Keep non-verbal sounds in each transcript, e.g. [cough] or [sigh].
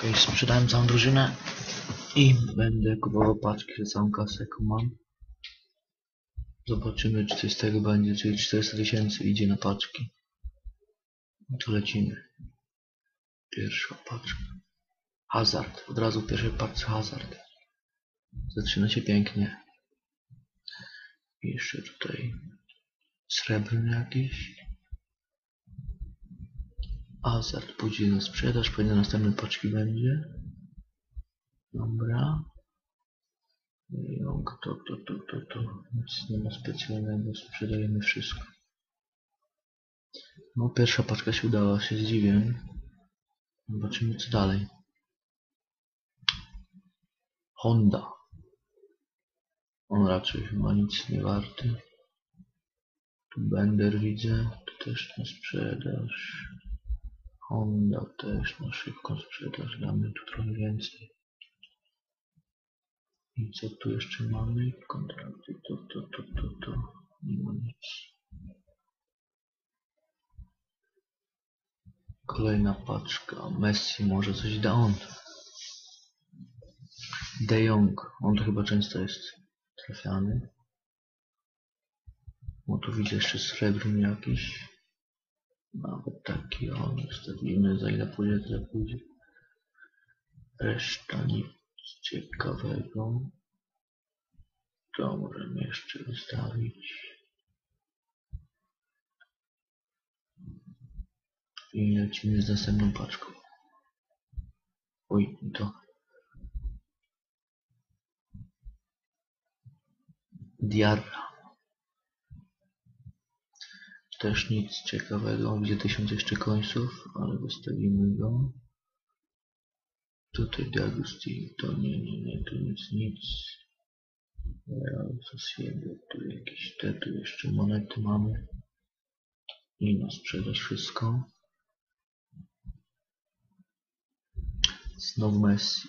Okej, sprzedałem całą drużynę i będę kupował paczki za całą kasę, jaką mam. Zobaczymy, czy coś z tego będzie, czyli 400 tysięcy idzie na paczki. No to lecimy. Pierwsza paczka. Hazard. Od razu w pierwszej paczce hazard. Zaczyna się pięknie. Jeszcze tutaj srebrny jakiś. Hazard pójdzie na sprzedaż, pewnie następne paczki będzie. Dobra. Jong, to, to, to, to, to. Nic nie ma specjalnego, sprzedajemy wszystko. No, pierwsza paczka się udała, się zdziwię. Zobaczymy co dalej. Honda. On raczej chyba nic nie warty. Tu Bender widzę, to też na sprzedaż. Honda też na szybką sprzedaż, damy tu trochę więcej. I co tu jeszcze mamy? Kontrakty, to, to, to, to, to. Nie ma nic. Kolejna paczka. Messi może coś da on. De Jong. On to chyba często jest trafiany. No tu widzę jeszcze srebrny jakiś. Nawet taki on ustawimy za ile pójdzie, tyle pójdzie. Reszta nic ciekawego. To możemy jeszcze wystawić. I lecimy z następną paczką. Oj, to. Diarra. Też nic ciekawego. Widzę tysiąc jeszcze końców, ale wystawimy go. Tutaj D'Agostino, to nie, nie, nie, tu nic, nic. Real Sociedad, tu jakieś te, tu jeszcze monety mamy. I na sprzedaż wszystko. Znowu Messi.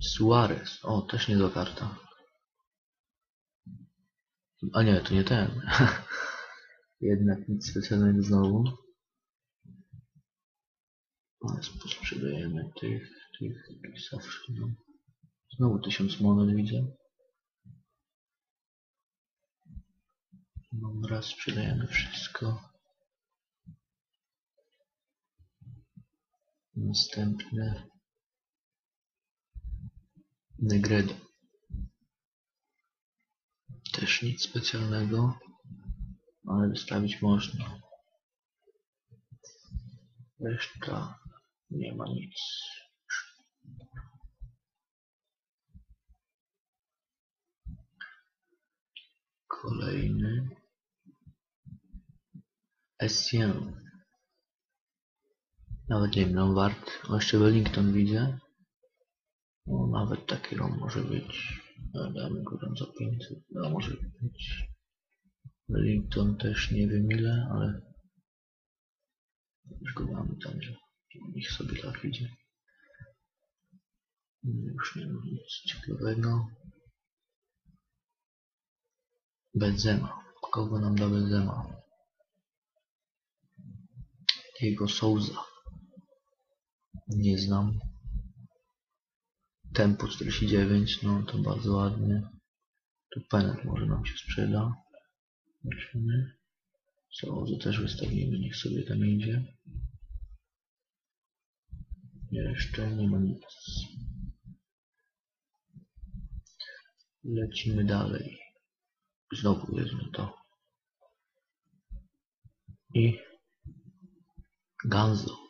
Suarez. O, też nie do karta. A nie, to nie ten. [laughs] Jednak nic specjalnego znowu. Sprzedajemy tych, tych, tych zawsze. No. Znowu tysiąc monet widzę. Dobra, sprzedajemy wszystko. Następne. Negredo. Też nic specjalnego, ale wystawić można. Reszta nie ma nic. Kolejny. Essien. Nawet nie wiem, no wart. O, jeszcze Wellington widzę. No, nawet taki rom może być. Damy go tam za 500. No, może być. Wellington też nie wiem ile, ale już go mamy tam, że niech sobie tak idzie. Już nie ma nic ciekawego. Benzema. Kogo nam da Benzema? Jego Souza. Nie znam. Tempo 49, no to bardzo ładnie. Tu Penet może nam się sprzeda. Zobaczymy. Souza też wystawimy, niech sobie tam idzie. Jeszcze nie ma nic. Lecimy dalej. Znowu jest to. I Ganzo.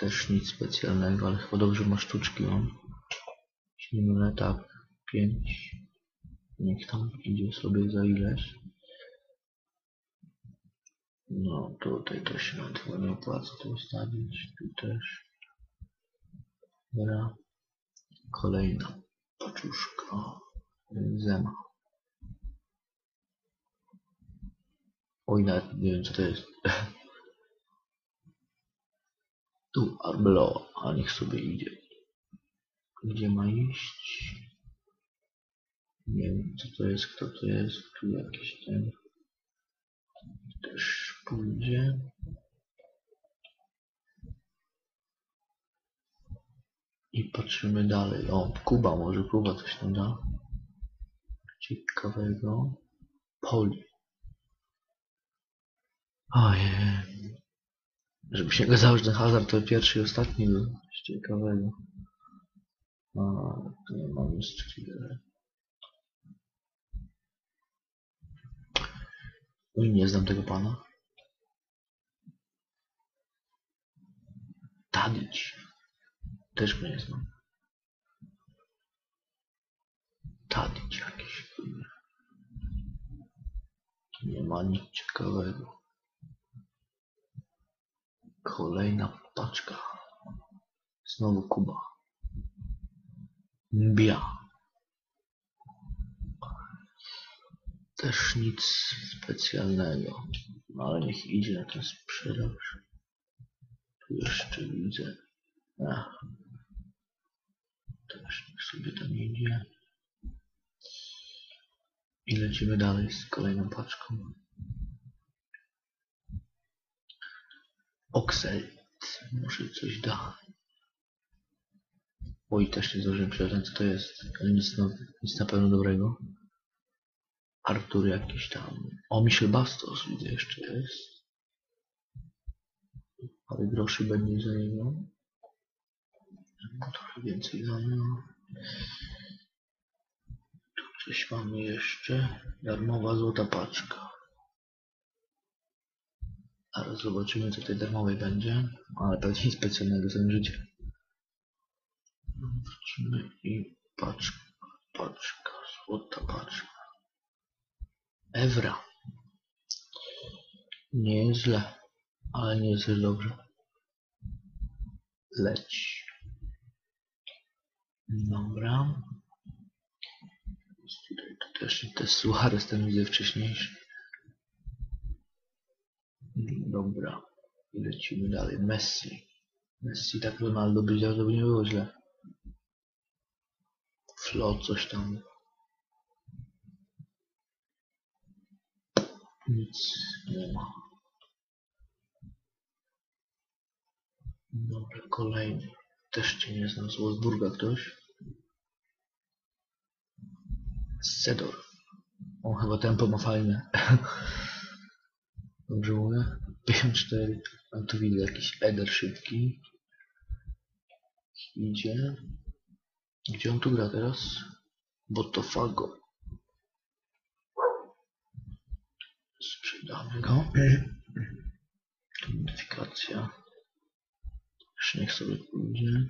Też nic specjalnego, ale chyba dobrze ma sztuczki on. Jeśli tak. 5. Niech tam idzie sobie za ileś. No tutaj to się chyba nie opłaca to ustawić. Tu też. Dobra. Kolejna paczuszka. Zema. Oj, nawet nie wiem co to jest. [laughs] Tu, Arbeloa, a niech sobie idzie. Gdzie ma iść? Nie wiem, co to jest, kto to jest, tu jakiś ten też pójdzie. I patrzymy dalej. O, Kuba, może Kuba coś tam da. Ciekawego. Poli. Ojej. Żeby się okazało, że ten hazard to pierwszy i ostatni był. Coś ciekawego. A, tu nie mamy streamer. Oj, nie znam tego pana. Tadić. Też go nie znam. Tadić jakiś. nie ma nic ciekawego. Kolejna paczka. Znowu Kuba. Mbia. Też nic specjalnego. No ale niech idzie na ten sprzedaż. Tu jeszcze widzę. Ach. Też niech sobie tam idzie. I lecimy dalej z kolejną paczką. Oxel. Może coś da. Oj, też nie zdążyłem przeczytać co to jest. Ale nic, no, nic na pewno dobrego. Artur jakiś tam. O, Michel Bastos widzę jeszcze jest. Parę groszy będzie za niego. Trochę więcej za niego. Tu coś mamy jeszcze. Darmowa złota paczka. Zobaczymy co tej darmowej będzie. Ale pewnie nic specjalnego za życie. Wrócimy i paczka, paczka, złota paczka. Evra. Nie jest źle, ale nie jest dobrze. Leć. Dobra. Tutaj to też te suchary z tym widzę wcześniejszy. Dobra. Lecimy dalej. Messi. Messi tak Ronaldo by to by nie było źle. Flo coś tam. Nic nie ma. Dobra, kolejny. Też cię nie znam. Z Wolfsburga ktoś? Sedor. O, chyba tempo ma fajne. [laughs] Dobrze mówię? 54. A tu widzę jakiś Eder szybki. Idzie. Gdzie on tu gra teraz? Botofago. Sprzedamy go. Modyfikacja. Już niech sobie pójdzie.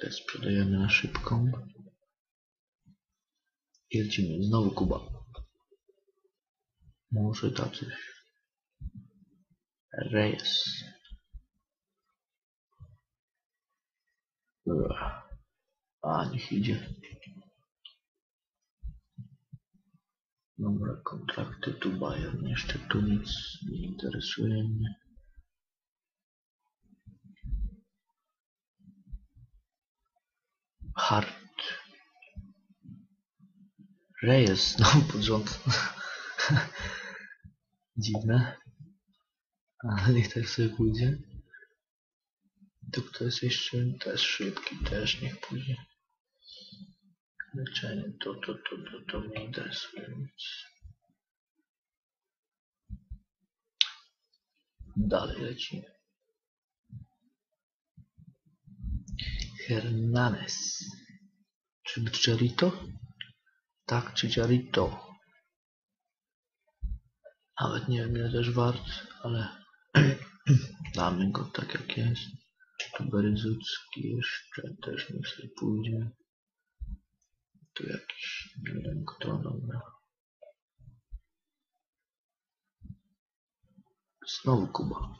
Te sprzedajemy na szybką. I lecimy. Znowu Kuba. Może tacy. Reyes. A, niech idzie. Dobra, kontrakty tu Bayern. Jeszcze tu nic nie interesuje mnie. Hart. Reyes znowu pod. [laughs] Dziwne. Ale niech tak sobie pójdzie. Tu kto jest jeszcze też szybki, też niech pójdzie. Leczenie, to, to, to, to, to mnie interesuje. Dalej lecimy. Hernanes. Czy Charito? Tak, czy Charito? Nawet nie wiem ile też wart, ale [clears throat] damy go tak jak jest. Tu Berzycki jeszcze też sobie pójdzie. Tu jakiś, nie wiem kto, dobra. Znowu Kuba.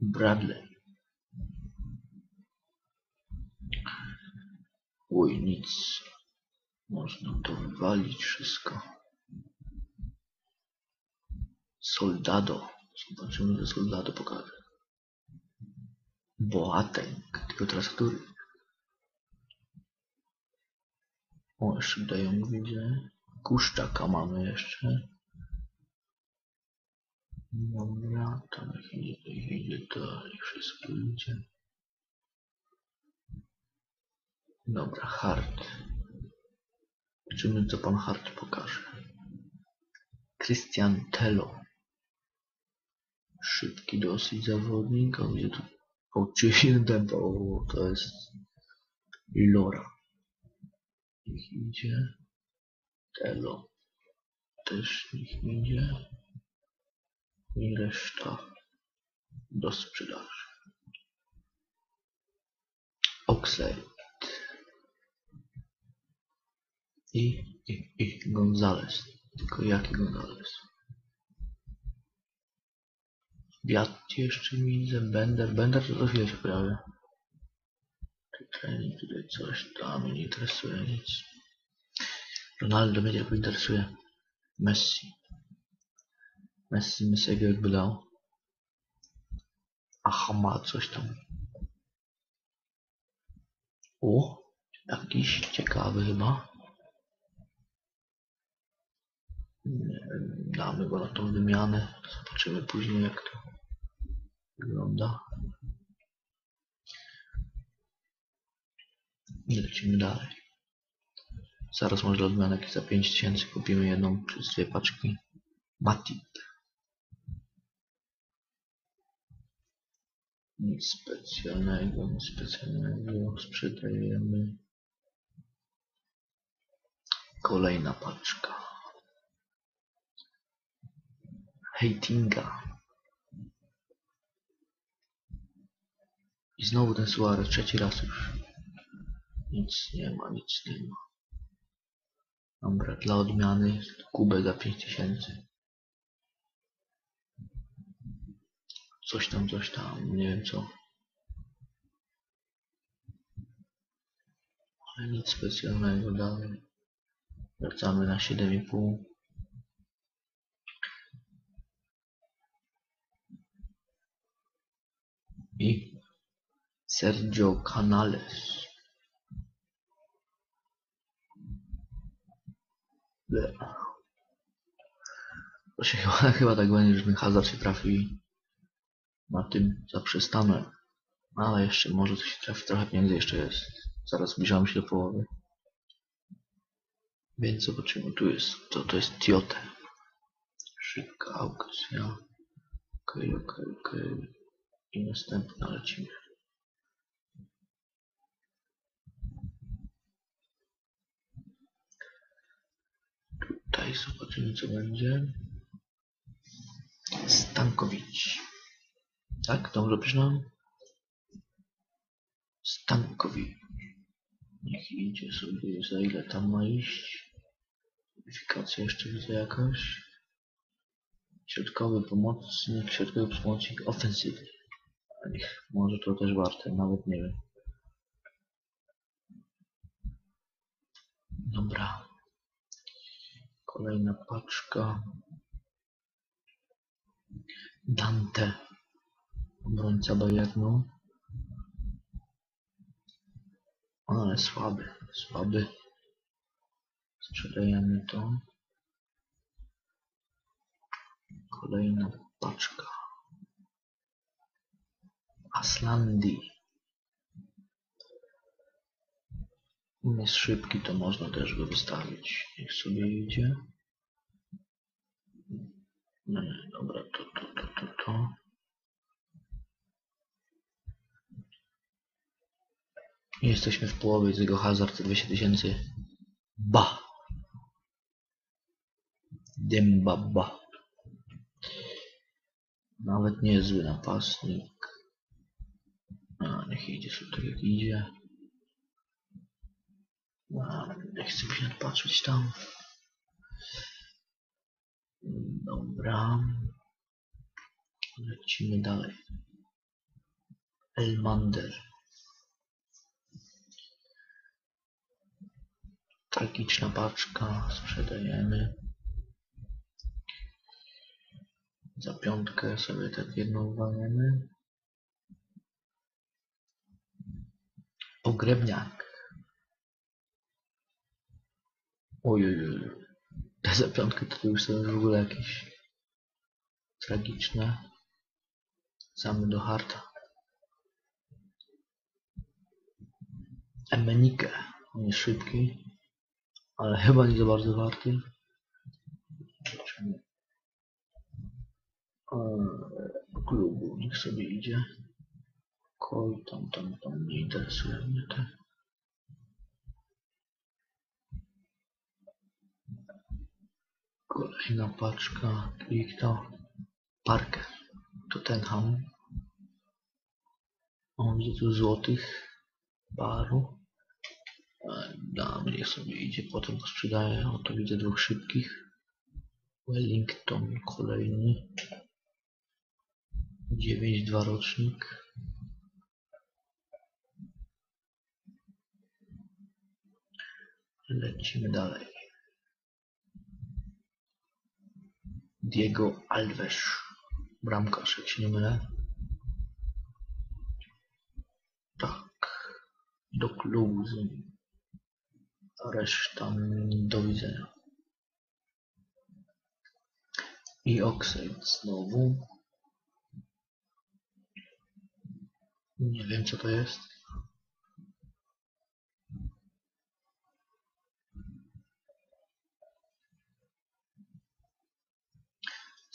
Bradley. Oj, nic. Można to wywalić wszystko. Soldado. Zobaczymy, że Soldado pokaże. Boateng. Tylko teraz który? O, jeszcze dają widzę. Kuszczaka mamy jeszcze. Dobra, niech idzie, idzie, niech wszystko idzie. Dobra, hard. Zobaczymy, co pan hard pokaże. Christian Tello. Szybki dosyć zawodnik, a gdzie tu oczywiście tempo, to jest Lora. Niech idzie. Tello. Też niech idzie. I reszta do sprzedaży. Oxlade. I, i, i Gonzales. Tylko jaki Gonzales? Wiatr jeszcze widzę, Bender. Bender to za chwilę się pojawia. Tu trening, tutaj coś tam mnie nie interesuje nic. Ronaldo mnie tylko interesuje. Messi. Messi Messiego jakby dał. Aha, ma coś tam. O, jakiś ciekawy chyba. Nie wiem, damy go na tą wymianę. Zobaczymy później jak to wygląda. I lecimy dalej. Zaraz może odmianek za 5000 kupimy jedną czy dwie paczki. Matip. Nic specjalnego, nic specjalnego. Sprzedajemy. Kolejna paczka. Heitinga. I znowu ten Suarez, trzeci raz już. Nic nie ma, nic nie ma. Dobra, dla odmiany kubę za 5000. Coś tam, coś tam, nie wiem co. Ale nic specjalnego dalej. Wracamy na 7,5. I Sergio Canales. To się chyba, [laughs] chyba tak będzie, że hazard się trafi na tym zaprzestanę. Ale jeszcze może coś się trafi, trochę pieniędzy jeszcze jest. Zaraz zbliżamy się do połowy. Więc zobaczymy, tu jest, to, to jest Tiote. Szybka aukcja. Okej, okay, okej, okay, okej. Okay. I następna lecimy. Tutaj zobaczymy co będzie. Stankowicz. Tak? Dobrze przyznam? Stankowicz. Niech idzie sobie za ile tam ma iść. Weryfikacja jeszcze widzę jakaś. Środkowy pomocnik, środkowy pomocnik ofensywny. Może to też warte, nawet nie wiem. Dobra. Kolejna paczka. Dante. Obrońca Bayernu. Ale słaby, słaby. Sprzedajemy to. Kolejna paczka. Aslandi. Jest szybki, to można też go wystawić. Niech sobie idzie. No nie, dobra, to, to, to, to, to. Jesteśmy w połowie z jego hazard 200 tysięcy. Ba! Demba ba. Nawet niezły napastnik. Niech idzie jak idzie. A, nie chcę się patrzeć tam. Dobra. Lecimy dalej. Elmander. Tragiczna paczka. Sprzedajemy. Za piątkę sobie tak jedną walniemy. Pogrebniak. Ojej, te za piątkę to już są w ogóle jakieś tragiczne. Wracamy do harta. Emenike. On jest szybki, ale chyba nie za bardzo warty. Klubu niech sobie idzie. Kol tam, tam, tam nie interesuje mnie te. Kolejna paczka. Kliknął. Parker. Tottenham. O, widzę tu złotych paru. Damy, niech sobie idzie, potem sprzedaję. Oto widzę dwóch szybkich. Wellington kolejny. 9-2 rocznik. Lecimy dalej. Diego Alves. Bramkarz, jak się nie mylę. Tak. Do. A reszta do widzenia. I Oxide znowu. Nie wiem co to jest.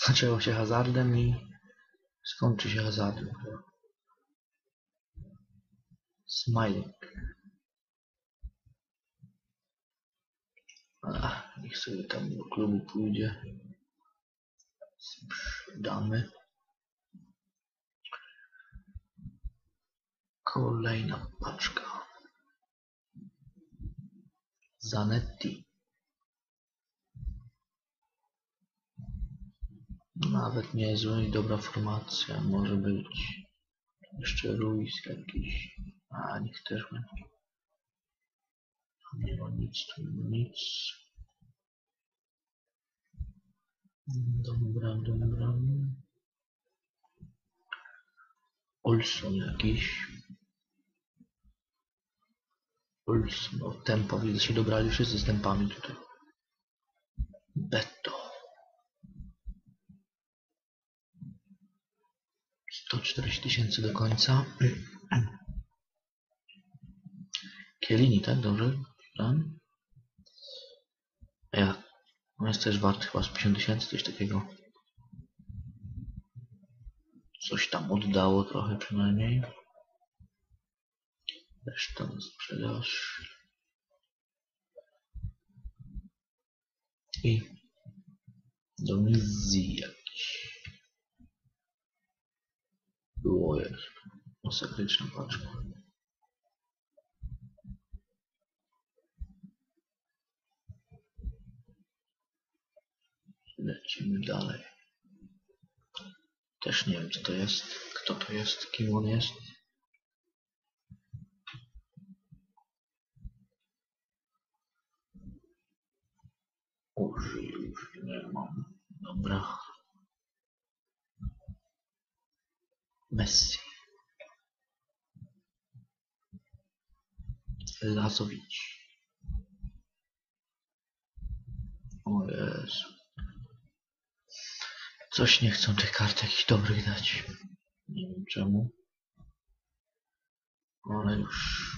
Zaczęło się hazardem i skończy się hazardem. Smiling. Ach, niech sobie tam do klubu pójdzie. Sprzedamy. Kolejna paczka. Zanetti. Nawet niezła i dobra formacja może być. Jeszcze Ruiz jakiś. A niech też będzie. Tam Nie ma nic, tu nie ma nic. Dobra, dobra. Olson jakiś. Olson, no tempo, widzę się dobrali wszyscy z tempami tutaj. Beto. 140 tysięcy do końca. [clears throat] Kielini, tak? Dobrze? Tam? Ja. On jest też wart chyba z 50 tysięcy, coś takiego. Coś tam oddało trochę przynajmniej. Reszta na sprzedaż. I do Mizzi jakiś. Było. Masakryczna paczka. Lecimy dalej. Też nie wiem co to jest, kto to jest, kim on jest. Użyj, już nie mam. Dobra. Messi. Lazowicz. O Jezu. Coś nie chcą tych kart jakichś dobrych dać. Nie wiem czemu. Ale już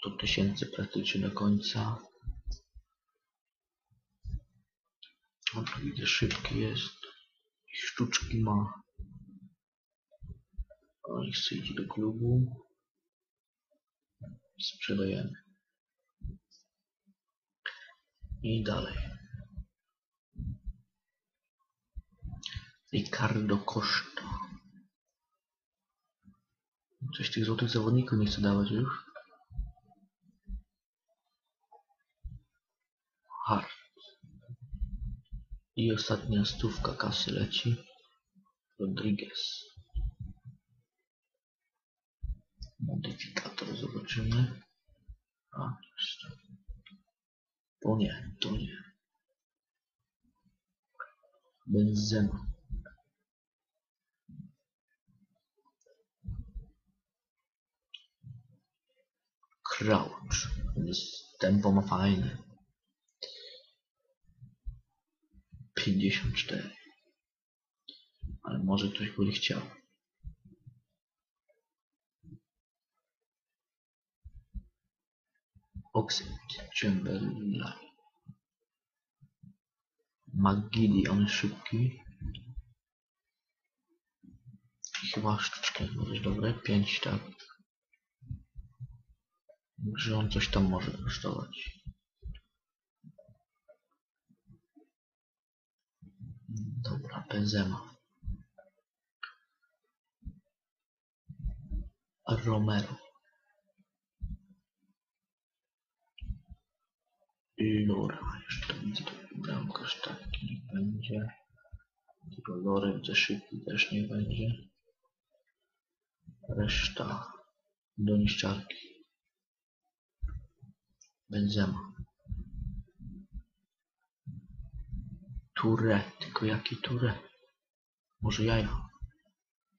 100 tysięcy praktycznie do końca. O, tu widzę szybki jest. Sztuczki ma. O, i chce iść do klubu. Sprzedajemy. I dalej. Ricardo Costa. Coś tych złotych zawodników nie chce dawać już. Hart. I ostatnia stówka kasy leci. Rodriguez. Modyfikator zobaczymy. A, jeszcze. To nie, to nie. Benzema. Crouch. Tempo ma fajne. 54. Ale może ktoś by chciał. Chamberlain. McGiddy, on jest szybki. Chyba sztuczkę może dobre. 5 tak. Że on coś tam może kosztować. Dobra, Benzema. Romero. Lora, jeszcze widzę taki bramkarz taki nie będzie. Lory widzę szybki też nie będzie. Reszta do niszczarki. Benzema. Ture, tylko jaki Ture? Może jaja?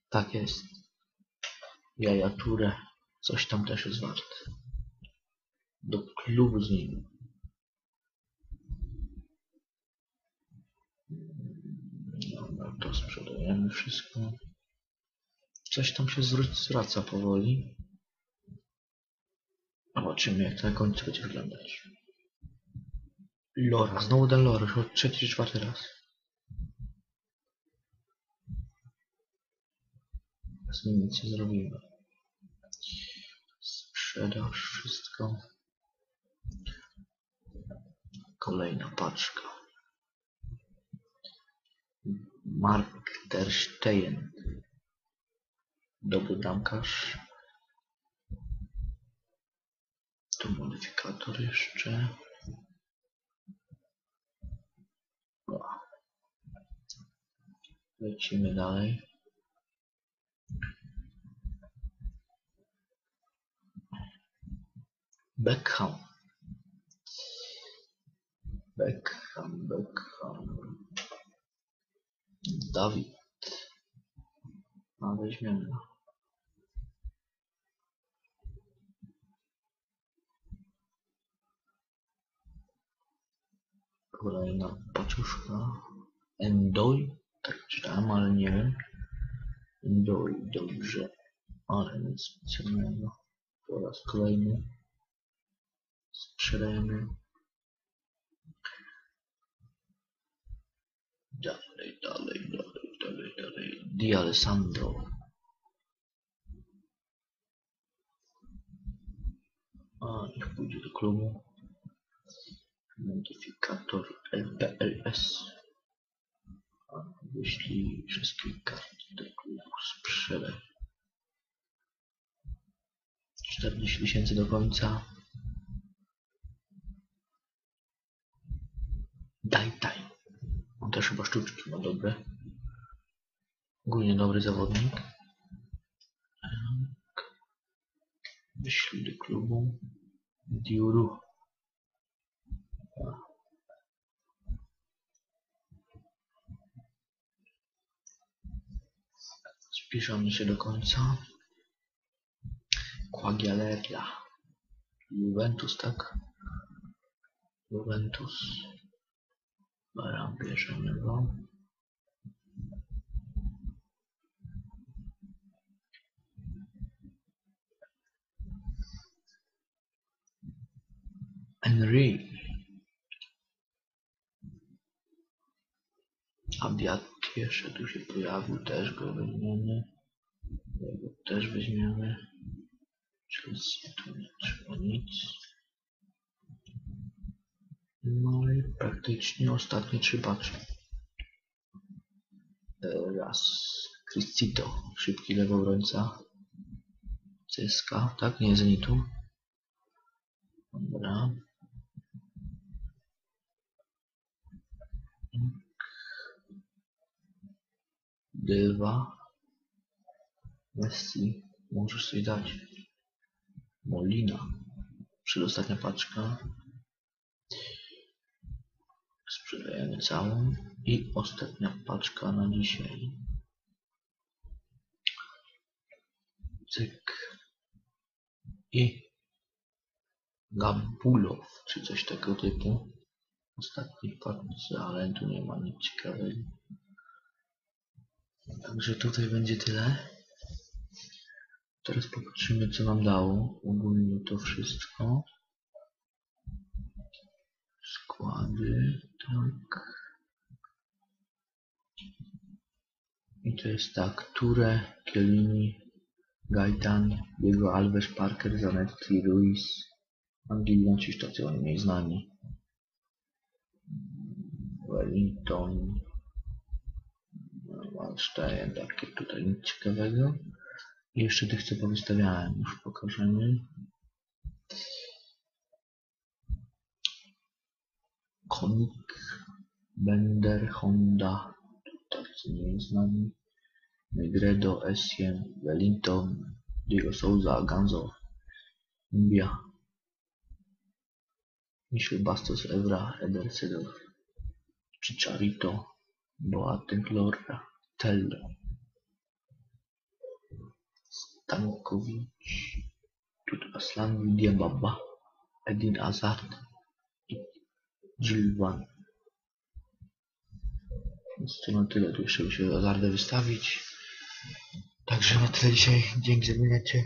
Tak jest. Jaja Ture. Coś tam też jest warte. Do klubu z nim. To sprzedajemy wszystko. Coś tam się zwr- zwraca powoli. Zobaczymy jak to na końcu będzie wyglądać. Lora, znowu ten Lora, już trzeci czwarty raz. Z nim nic nie zrobimy. Sprzedaż, wszystko. Kolejna paczka. Mark ter Stegen. Dobry bramkarz. Tu modyfikator jeszcze. Lecimy dalej. Beckham. Beckham, Beckham. Dawid. A weźmiemy. go. Kolejna paczuszka. Endoy? Tak czytałem, ale nie wiem. Endoy, dobrze. Ale nic specjalnego. Po raz kolejny. Sprzedajemy. Dalej, dalej, dalej, dalej, dalej. Di Alessandro. A, niech pójdzie do klubu. Modyfikator LPLS. A, Wyślij wszystkie karty do klubu. Sprzedaj. 40 tysięcy do końca. Sztuczki ma dobre. Ogólnie dobry zawodnik. Tak. Wyślij do klubu. Diuru. Zbliżamy się do końca. Quagliarella. Juventus, tak? Juventus. Dobra, bierzemy go. Henry. Abiat jeszcze tu się pojawił, też go weźmiemy. Jego też weźmiemy. Chelsea tu nie trzeba nic. No i praktycznie ostatnie trzy paczki. E, Raz. Cristito, szybki lewobrońca. CSK, tak? Nie Zenitu. Dobra. Dywa. Messi. Możesz coś dać. Molina. Przedostatnia paczka. Sprzedajemy całą. I ostatnia paczka na dzisiaj. Cyk. I Gabulow, czy coś tego typu. Ostatni paczce, ale tu nie ma nic ciekawego. Także tutaj będzie tyle. Teraz popatrzymy co nam dało. Ogólnie to wszystko. Tak. I to jest tak. Ture, Chiellini, Gaetan, Diego Alves, Parker, Zanetti, Ruiz, Angelina, ci tacy oni znani. Wellington, Wallstein, takie tutaj nic ciekawego. I jeszcze tych co powystawiałem już pokażemy. Konik, Bender, Honda, tacy mniej znani. Negredo, Essien, Wellington, Diego Souza, Ganzo, Mbia, Michel Bastos, Evra, Eder Sedorf, Chicharito, Boateng, Lorra, Tello, Stankovic, Tut Aslan, Diababa, Edin Hazard i Gilvan. Więc to na tyle, tu jeszcze się Hazardę wystawić. Także na tyle dzisiaj. Dzięki za minecie.